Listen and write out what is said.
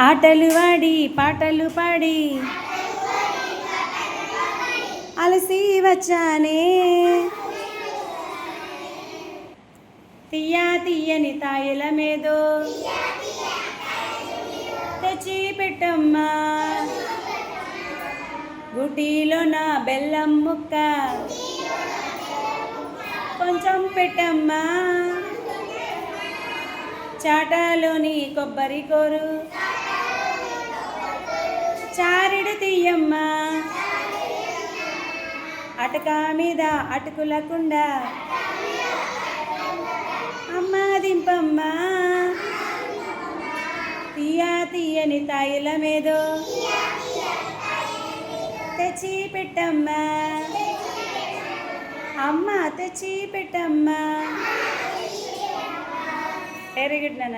ఆటలు వాడి పాటలు పాడి. అలసి వచ్చానే. తీయా తీయని తాయల మేదో. తెచ్చి పెట్టమ్మా. గుటీలో నా బెల్లం ముక్క. కొంచెం పెట్టమ్మా. చాటాలోని కొబ్బరి కోరు. చారిడు తీయమ్మ. అటక మీద అటుకులకుండా అమ్మ దింపమ్మా. తీయా తీయని తాయిల తెచ్చి పెట్టమ్మా. అమ్మ తెచ్చి పెట్టమ్మా. വെരി ഗുഡ് നാന